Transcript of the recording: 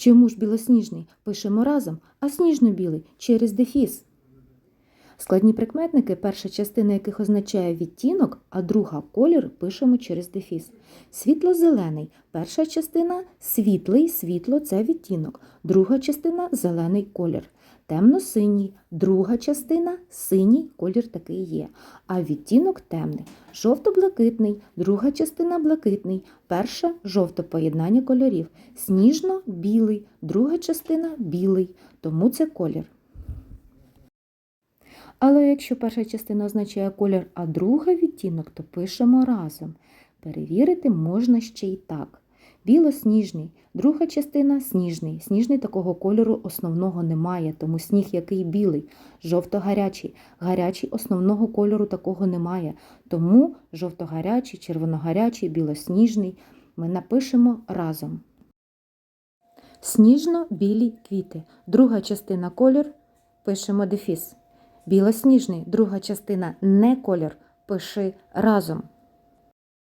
Чому ж білосніжний пишемо разом, а сніжно-білий через дефіс? Складні прикметники, перша частина яких означає відтінок, а друга колір пишемо через дефіс. Світло-зелений. Перша частина світлий, світло це відтінок. Друга частина зелений колір. Темно-синій. Друга частина синій колір такий є. А відтінок темний. Жовто-блакитний. Друга частина блакитний. Перша жовто поєднання кольорів. Сніжно-білий. Друга частина білий. Тому це колір. Але якщо перша частина означає колір, а друга відтінок, то пишемо разом. Перевірити можна ще й так. Білосніжний, друга частина сніжний. Сніжний такого кольору основного немає, тому сніг який білий, жовто-гарячий. Гарячий основного кольору такого немає. Тому жовто-гарячий, червоно-гарячий, білосніжний ми напишемо разом. Сніжно-білі квіти. Друга частина колір пишемо дефіс. Білосніжний, друга частина не колір, пиши разом.